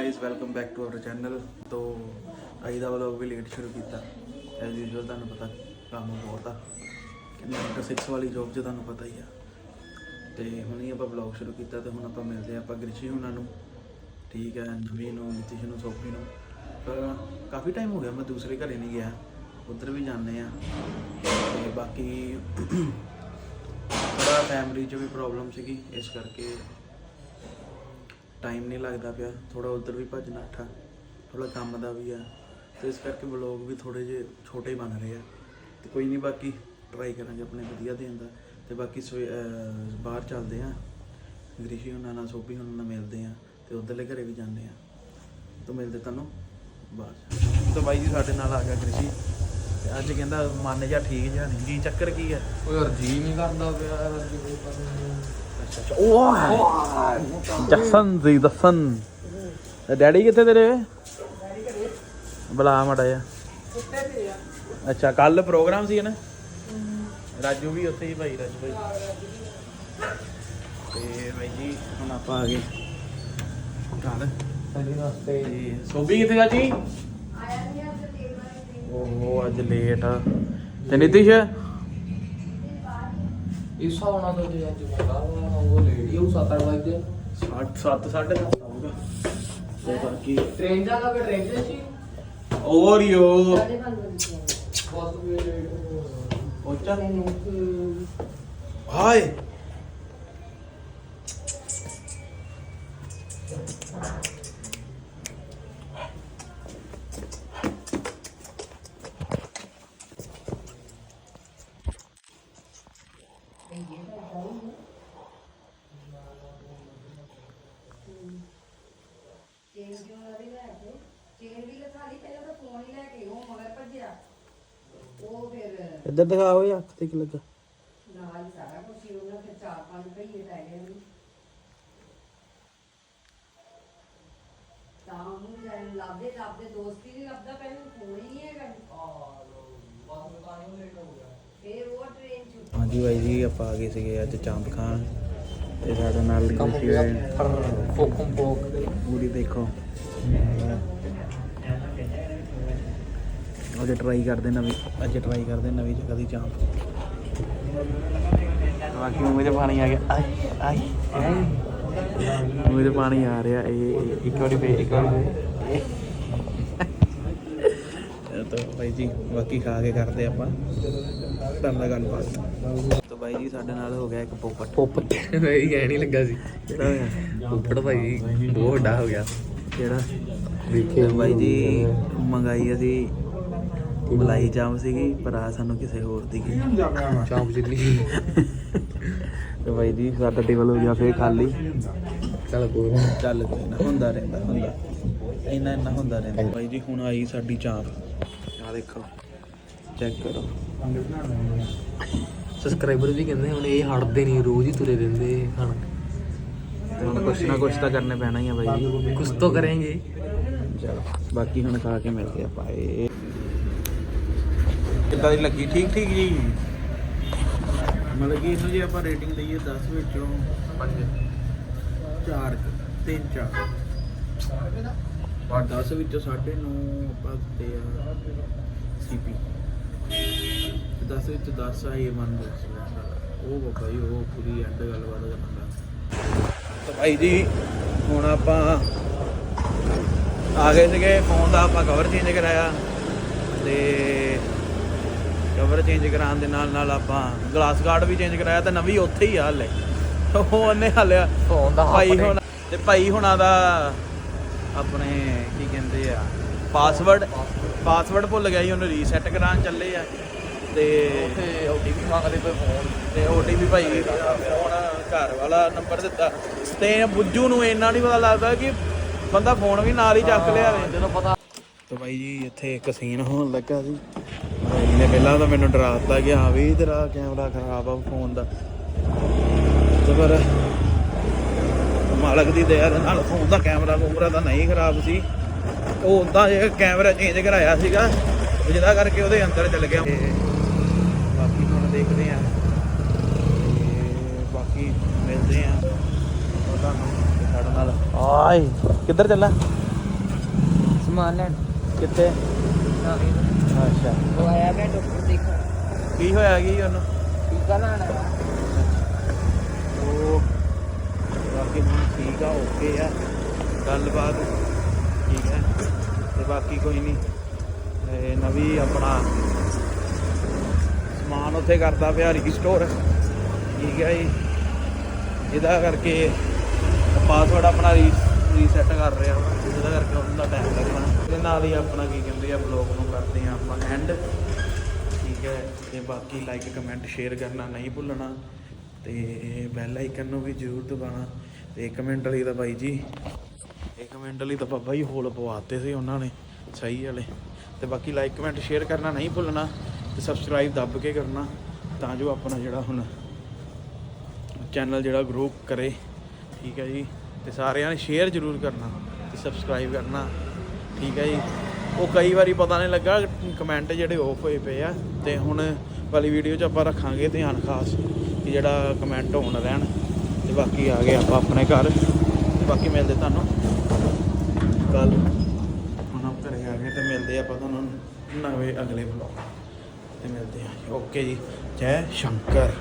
Guys welcome back to our channel ਤੋਂ ਅੱਜ ਦਾ vlog ਵੀ late ਸ਼ੁਰੂ ਕੀਤਾ। ਐਜ਼ ਯੂਜੂਅਲ ਤੁਹਾਨੂੰ ਪਤਾ ਕੰਮ ਬਹੁਤ ਆ। ਕਿ 6 ਵਾਲੀ ਜੌਬ 'ਚ ਤੁਹਾਨੂੰ ਪਤਾ ਹੀ ਆ। ਤੇ ਹੁਣ ਹੀ ਆਪਾਂ ਵਲੌਗ ਸ਼ੁਰੂ ਕੀਤਾ ਤੇ ਹੁਣ ਆਪਾਂ ਮਿਲਦੇ ਆ ਆਪਾਂ ਗ੍ਰਿਸ਼ੀ ਉਹਨਾਂ ਨੂੰ। ਠੀਕ ਹੈ, ਨਵੀਂ ਨੂੰ, ਨਿਤਿਸ਼ ਨੂੰ, ਸੋਫੀ ਨੂੰ। ਪਰ ਕਾਫੀ ਟਾਈਮ ਹੋ ਗਿਆ, ਮੈਂ ਦੂਸਰੇ ਘਰੇ ਨਹੀਂ ਗਿਆ। ਉੱਧਰ ਵੀ ਜਾਂਦੇ ਆ ਤੇ ਬਾਕੀ ਥੋੜਾ ਫੈਮਿਲੀ 'ਚ ਵੀ ਪ੍ਰੋਬਲਮ ਸੀਗੀ, ਇਸ ਕਰਕੇ ਟਾਈਮ ਨਹੀਂ ਲੱਗਦਾ ਪਿਆ ਥੋੜਾ ਉਧਰ ਵੀ ਭੱਜਣਾ ਠਾ ਥੋੜਾ ਕੰਮ ਦਾ ਵੀ ਆ। ਤੇ ਇਸ ਕਰਕੇ ਵਲੌਗ ਵੀ ਥੋੜੇ ਜਿਹੇ ਛੋਟੇ ਬਣ ਰਹੇ ਆ। ਤੇ ਕੋਈ ਨਹੀਂ, ਬਾਕੀ ਟਰਾਈ ਕਰਾਂਗੇ ਆਪਣੇ ਵਧੀਆ ਦੇਣ ਦਾ। ਤੇ ਬਾਕੀ ਸਵੇ- ਬਾਹਰ ਚੱਲਦੇ ਆ ਗ੍ਰਿਸ਼ੀ ਉਹਨਾਂ ਨਾਲ, ਸੋਭੀ ਉਹਨਾਂ ਨਾਲ ਮਿਲਦੇ ਆ ਤੇ ਉਧਰਲੇ ਘਰੇ ਵੀ ਜਾਂਦੇ ਆ ਤਾਂ ਮਿਲਦੇ ਤੁਹਾਨੂੰ ਬਾਹਰ ਤਾਂ ਬਾਈ ਜੀ ਸਾਡੇ ਨਾਲ ਆ ਗਿਆ ਗ੍ਰਿਸ਼ੀ। ਤੇ ਅੱਜ ਕਹਿੰਦਾ ਮਨ ਜਿਹਾ ਠੀਕ ਜਿਹਾ ਨਹੀਂ। ਜੀ, ਚੱਕਰ ਕੀ ਹੈ ਉਹ ਯਾਰ, ਜੀ ਨਹੀਂ ਕਰਦਾ ਪਿਆ ਯਾਰ, ਅੱਜ ਕੋਈ ਪਤਾ ਨਹੀਂ। ਜਸਨ ਜੀ ਦਸਨ ਡੈਡੀ ਕਿੱਥੇ ਤੇਰੇ? ਬੁਲਾ ਮੜਾ ਜਾ ਅੱਛਾ ਕੱਲ ਪ੍ਰੋਗਰਾਮ ਸੀ ਨਾ? ਰਾਜੂ ਵੀ ਉੱਥੇ ਹੀ ਭਾਈ ਰਾਜੂ ਭਾਈ। ਤੇ ਭਾਈ ਜੀ ਹੁਣ ਆਪਾਂ ਆ ਗਏ। ਘਰ। ਸਹੀ ਰਸਤੇ ਤੇ ਸੋਭੀ ਕਿੱਥੇ ਗਿਆ ਜੀ? ਉਹ ਅੱਜ ਲੇਟ ਆ। ਤੇ ਨਿਤਿਸ਼? ਇਸ ਹਿਸਾਬ ਨਾਲ ਤਾਂ ਜੇ ਅੱਜ ਬੰਦਾ ਉਹ ਲੇਡੀ ਉਹ 7-8 ਵਜੇ 7 7 ਆਊਗਾ ਤੇ ਬਾਕੀ ਟ੍ਰੇਨ ਜਾਗਾ ਕਿ ਟ੍ਰੇਨ ਤੇ ਸੀ? ਓਰੀਓ ਬਸ ਵੀ ਲੇਟ ਹੋ ਪਹੁੰਚਾ। ਗਿਆ ਹਾਏ। ਚੇਨ ਕਿਉਂ ਨਾ ਵੀ ਲੈ ਕੇ ਚੇਨ ਵੀ ਲਖਾ ਲਈ ਪਹਿਲਾਂ ਤਾਂ ਫੋਨ ਹੀ ਲੈ ਕੇ ਉਹ ਮਗਰ ਭੱਜਿਆ। ਉਹ ਫਿਰ ਇੱਧਰ ਦਿਖਾ ਓਏ ਅੱਖ ਤੇ ਕੀ ਲੱਗਾ। ਨਾਲ ਹੀ ਸਾਰਾ ਕੁਝ ਹੀ ਉਹਨਾਂ ਫਿਰ ਚਾਰ ਪੰਜ ਭਈਏ ਪੈ ਗਏ ਉਹਨੂੰ ਤਾਂ ਉਹਨੂੰ ਜਾਣ ਲੱਭਦੇ ਲੱਭਦੇ ਦੋਸਤੀ ਨਹੀਂ ਲੱਭਦਾ ਪਹਿਲਾਂ ਫੋਨ ਹੀ ਨਹੀਂ ਹੈਗਾ। ਫਿਰ ਉਹ ਟ੍ਰੇਨ ਚ ਹਾਂਜੀ ਬਾਈ ਜੀ ਆਪਾਂ ਆ ਗਏ ਸੀਗੇ ਅੱਜ ਚਾਂਪ ਖਾਣ। ਤੇ ਸਾਡੇ ਨਾਲ ਫੋਕ ਪੂਰੀ ਦੇਖੋ। ਅੱਜ ਟਰਾਈ ਕਰਦੇ ਨਵੀਂ ਅੱਜ ਟਰਾਈ ਕਰਦੇ ਨਵੀਂ ਜਗ੍ਹਾ ਦੀ ਚਾਂਪ ਬਾਕੀ ਮੂੰਹ ਤੇ ਪਾਣੀ ਆ ਗਿਆ? ਆਈ ਆਈ। ਮੂੰਹ ਤੇ ਪਾਣੀ ਆ ਰਿਹਾ ਇਹ ਇੱਕ ਵਾਰੀ ਫੇ ਇੱਕ ਵਾਰੀ ਤਾਂ ਬਾਈ ਜੀ ਬਾਕੀ ਖਾ ਕੇ ਕਰਦੇ ਆਪਾਂ। ਕਰਦਾ ਗੱਲਬਾਤ। ਤਾਂ ਬਾਈ ਜੀ ਸਾਡੇ ਨਾਲ ਹੋ ਗਿਆ ਇੱਕ ਪੋਪਟ। ਪੋਪਟ। ਮੈਂ ਇਹ ਲੱਗਾ ਸੀ। ਕਿਹੜਾ ਹੋਇਆ ਪੋਪਟ ਭਾਈ ਬਹੁਤ ਵੱਡਾ ਹੋ ਗਿਆ। ਕਿਹੜਾ? ਦੇਖੇ ਤੇ ਬਾਈ ਜੀ ਮੰਗਾਈ ਅਸੀਂ ਮਲਾਈ ਚਾਂਪ ਸੀਗੀ ਪਰ ਆ ਸਾਨੂੰ ਕਿਸੇ ਹੋਰ ਦੀ ਗਈ। ਚਾਂਪ ਚਿੱਲੀ ਤੇ ਬਾਈ ਜੀ ਸਾਡਾ ਟੇਬਲ ਹੋ ਗਿਆ ਫੇਰ ਖਾਲੀ। ਚੱਲ ਕੋਈ ਨਾ। ਚੱਲ ਕੋਈ ਨਾ ਹੁੰਦਾ ਰਹਿੰਦਾ ਹੁੰਦਾ। ਇੰਨਾ ਇੰਨਾ ਹੁੰਦਾ ਰਹਿੰਦਾ। ਬਾਈ ਜੀ ਹੁਣ ਆਈ ਸਾਡੀ ਚਾਂਪ। ਆ ਦੇਖੋ ਚੈੱਕ ਕਰੋ। ਸਬਸਕ੍ਰਾਈਬਰ ਵੀ ਕਹਿੰਦੇ ਹੁਣ ਇਹ ਹਟਦੇ ਨਹੀਂ ਰੋਜ਼ ਹੀ ਤੁਰੇ ਰਹਿੰਦੇ ਹਨ ਤੇ ਹੁਣ ਕੁਛ ਨਾ ਕੁਛ ਤਾਂ ਕਰਨੇ ਪੈਣਾ ਹੀ ਆ ਬਾਈ ਜੀ। ਕੁਝ ਤਾਂ ਕਰਾਂਗੇ। ਚਲੋ, ਬਾਕੀ ਹੁਣ ਖਾ ਕੇ ਮਿਲਦੇ ਆਪਾਂ ਇਹ। ਕਿੱਦਾਂ ਦੀ ਲੱਗੀ? ਠੀਕ ਠੀਕ ਜੀ? ਮਤਲਬ ਕਿ ਇਹਨੂੰ ਜੇ ਆਪਾਂ ਰੇਟਿੰਗ ਦਈਏ 10 ਵਿੱਚੋਂ 5 4 3 4 ਪਰ 10 ਵਿੱਚੋਂ 9.5 ਆਪਾਂ ਦਿੱਤੇ ਆ ਸੀਪੀ 10 ਵਿੱਚ 10 ਆ ਇਹ ਮੰਨ ਲਓ ਉਹ ਬਾਬਾ ਉਹ ਪੂਰੀ ਐਂਡ ਗੱਲਬਾਤ ਕਰਨਾ। ਤਾਂ ਭਾਈ ਜੀ ਹੁਣ ਆਪਾਂ ਆ ਗਏ ਸੀਗੇ ਫੋਨ ਦਾ ਆਪਾਂ ਕਵਰ ਚੇਂਜ ਕਰਾਇਆ ਤੇ ਕਵਰ ਚੇਂਜ ਕਰਾਉਣ ਦੇ ਨਾਲ ਨਾਲ ਆਪਾਂ ਗਲਾਸ ਗਾਰਡ ਵੀ ਚੇਂਜ ਕਰਾਇਆ ਤੇ ਨਵੀਂ ਉੱਥੇ ਹੀ ਆ ਹਲੇ। ਉਹ ਉਹਨੇ ਹਾਲਿਆ ਫੋਨ ਦਾ ਭਾਈ ਹੁਣ ਤੇ ਭਾਈ ਹੁਣਾਂ ਦਾ ਆਪਣੇ ਕੀ ਕਹਿੰਦੇ ਆ ਪਾਸਵਰਡ ਪਾਸਵਰਡ ਭੁੱਲ ਗਿਆ ਸੀ ਉਹਨੂੰ ਰੀਸੈਟ ਕਰਾਉਣ ਚੱਲੇ ਆ। ਤੇ ਤੇ ਓਟੀਪੀ ਮੰਗਦੇ ਪਏ ਫੋਨ ਤੇ ਓਟੀਪੀ ਭਾਈ ਹੁਣ ਘਰ ਵਾਲਾ ਨੰਬਰ ਦਿੱਤਾ। ਤੇ ਬੁੱਜੂ ਨੂੰ ਇੰਨਾ ਨਹੀਂ ਪਤਾ ਲੱਗਦਾ ਕਿ ਬੰਦਾ ਫੋਨ ਵੀ ਨਾਲ ਹੀ ਚੱਕ ਲਿਆਵੇ ਜਦੋਂ ਪਤਾ ਤੇ ਬਾਈ ਜੀ ਇੱਥੇ ਇੱਕ ਸੀਨ ਹੋਣ ਲੱਗਾ ਸੀ। ਭਾਈ ਨੇ ਪਹਿਲਾਂ ਤਾਂ ਮੈਨੂੰ ਡਰਾਤਾ ਕਿ ਹਾਂ ਵੀ ਤੇਰਾ ਕੈਮਰਾ ਖਰਾਬ ਆ ਫੋਨ ਦਾ। ਤੇ ਪਰ ਮਾਲਕ ਦੀ ਦਇਆ ਦੇ ਨਾਲ ਫੋਨ ਦਾ ਕੈਮਰਾ ਕੂਮਰਾ ਤਾਂ ਨਹੀਂ ਖਰਾਬ ਸੀ। ਉਹ ਉਦਾਂ ਜੇ ਕੈਮਰਾ ਚੇਂਜ ਕਰਾਇਆ ਸੀਗਾ ਜਿਹਦਾ ਕਰਕੇ ਉਹਦੇ ਅੰਦਰ ਚਲ ਗਿਆ ਤੇ ਬਾਕੀ ਹੁਣ ਦੇਖਦੇ ਆ ਤੇ ਬਾਕੀ ਮਿਲਦੇ ਆ ਉਹਦਾ ਸਾਡੇ ਨਾਲ ਆਏ। ਕਿੱਧਰ ਚੱਲਾ? ਸਮਾਨ ਲੈਣ। ਕਿੱਥੇ? ਅੱਛਾ। ਉਹ ਆਇਆ ਮੈਂ ਡਾਕਟਰ ਦੇਖਣ ਕੀ ਹੋਇਆ ਕੀ ਉਹਨੂੰ? ਟੀਕਾ ਲਾਣਾ ਉਹ ਬਾਕੀ ਹੁਣ ਠੀਕ ਆ ਓਕੇ ਆ। ਗੱਲਬਾਤ ਠੀਕ ਹੈ ਤੇ ਬਾਕੀ ਕੋਈ ਨਹੀਂ ਇਹ ਨਵੀਂ ਆਪਣਾ ਸਮਾਨ ਉੱਥੇ ਕਰਦਾ ਪਿਆ ਰੀਸਟੋਰ ਠੀਕ ਹੈ ਜੀ। ਜਿਹਦਾ ਕਰਕੇ ਪਾਸਵਰਡ ਆਪਣਾ ਰੀਸੈਟ ਕਰ ਰਿਹਾ ਵਾ ਜਿਹਦਾ ਕਰਕੇ ਉਹਦਾ ਟਾਈਮ ਲੱਗਣਾ ਤੇ ਨਾਲ ਹੀ ਆਪਣਾ ਕੀ ਕਹਿੰਦੇ ਆ ਬਲੌਗ ਨੂੰ ਕਰਦੇ ਆ ਆਪਾਂ ਐਂਡ ਠੀਕ ਹੈ। ਤੇ ਬਾਕੀ ਲਾਈਕ ਕਮੈਂਟ ਸ਼ੇਅਰ ਕਰਨਾ ਨਹੀਂ ਭੁੱਲਣਾ। ਤੇ ਬੈਲ ਆਈਕਨ ਨੂੰ ਵੀ ਜ਼ਰੂਰ ਦਬਾਉਣਾ। ਤੇ ਕਮੈਂਟ ਲਈ ਤਾਂ ਬਾਈ ਜੀ, ਇੱਕ ਮਿੰਟ ਲਈ ਤਾਂ ਬਾਬਾ ਜੀ ਹੋਲ ਪਵਾਤੇ ਸੀ ਉਹਨਾਂ ਨੇ, ਸਹੀ ਵਾਲੇ। ਤੇ ਬਾਕੀ ਲਾਈਕ ਕਮੈਂਟ ਸ਼ੇਅਰ ਕਰਨਾ ਨਹੀਂ ਭੁੱਲਣਾ। ਤੇ ਸਬਸਕ੍ਰਾਈਬ ਦੱਬ ਕੇ ਕਰਨਾ। ਤਾਂ ਜੋ ਆਪਣਾ ਜਿਹੜਾ ਹੁਣ ਚੈਨਲ ਜਿਹੜਾ ਗਰੋ ਕਰੇ। ਠੀਕ ਹੈ ਜੀ। ਤੇ ਸਾਰਿਆਂ ਨੇ ਸ਼ੇਅਰ ਜ਼ਰੂਰ ਕਰਨਾ ਤੇ ਸਬਸਕ੍ਰਾਈਬ ਕਰਨਾ। ਠੀਕ ਹੈ ਜੀ। ਉਹ ਕਈ ਵਾਰੀ ਪਤਾ ਨਹੀਂ ਲੱਗਾ ਕਮੈਂਟ ਜਿਹੜੇ ਆਫ ਹੋਏ ਪਏ ਆ। ਤੇ ਹੁਣ ਵਾਲੀ ਵੀਡੀਓ 'ਚ ਆਪਾਂ ਰੱਖਾਂਗੇ ਧਿਆਨ ਖਾਸ ਕਿ ਜਿਹੜਾ ਕਮੈਂਟ ਹੋਣ ਰਹਿਣ। ਤੇ ਬਾਕੀ ਆ ਗਏ ਆਪਾਂ ਆਪਣੇ ਘਰ। ਤੇ ਬਾਕੀ ਮਿਲਦੇ ਤੁਹਾਨੂੰ ਕੱਲ ਹੁਣ ਆਪ ਘਰੇ ਆ ਗਏ ਤੇ ਮਿਲਦੇ ਆਪਾਂ ਤੁਹਾਨੂੰ ਨਵੇਂ ਅਗਲੇ ਵਲੌਗ ਤੇ। ਮਿਲਦੇ ਆ ਓਕੇ ਜੀ। ਜੈ ਸ਼ੰਕਰ।